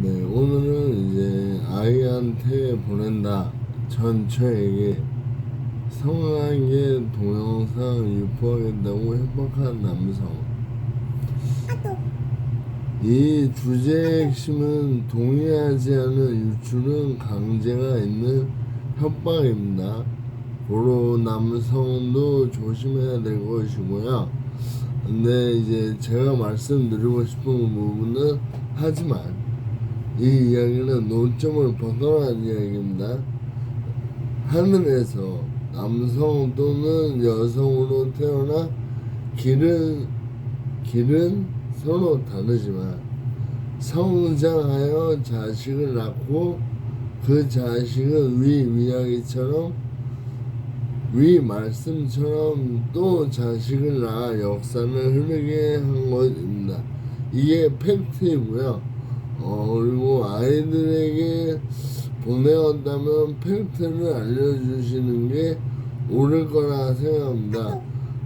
네, 오늘은 이제 아이한테 보낸다. 전처에게 성관계 동영상 유포하겠다고 협박한 남성. 이 주제의 핵심은 동의하지 않은 유출은 강제가 있는 협박입니다. 고로 남성도 조심해야 될 것이고요. 근데 이제 제가 말씀드리고 싶은 부분은 하지만 이 이야기는 논점을 벗어난 이야기입니다. 하늘에서 남성 또는 여성으로 태어나 길은 길은 서로 다르지만 성장하여 자식을 낳고 그 자식은 위 이야기처럼 위 말씀처럼 또 자식을 낳아 역사를 흐르게 한 것입니다. 이게 팩트이고요. 어, 그리고 아이들에게 보내었다면 팩트를 알려주시는 게 옳을 거라 생각합니다.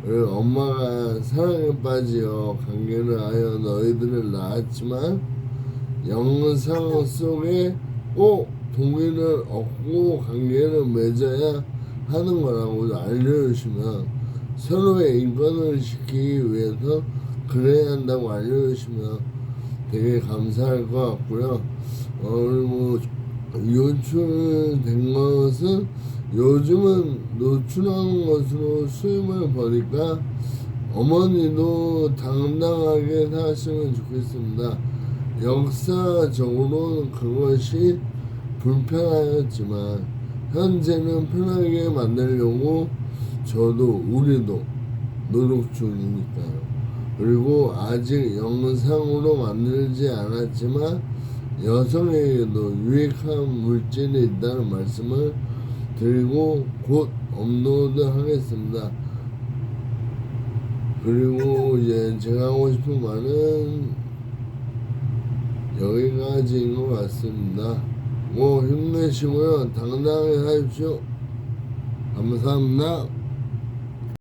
엄마가 사랑에 빠지어 관계를 하여 너희들을 낳았지만 영상 속에 꼭 동의를 얻고 관계를 맺어야 하는 거라고 알려주시면 서로의 인권을 지키기 위해서 그래야 한다고 알려주시면 되게 감사할 것 같고요. 어, 그리고 유출된 것은 요즘은 노출하는 것으로 수입을 버니까 어머니도 당당하게 사시면 좋겠습니다. 역사적으로는 그것이 불편하였지만 현재는 편하게 만들려고 저도 우리도 노력 중이니까요. 그리고 아직 영상으로 만들지 않았지만 여성에게도 유익한 물질이 있다는 말씀을 드리고 곧 업로드 하겠습니다. 그리고 이제 제가 하고 싶은 말은 여기까지인 것 같습니다. 뭐 힘내시고요. 당당하게 하십시오. 감사합니다.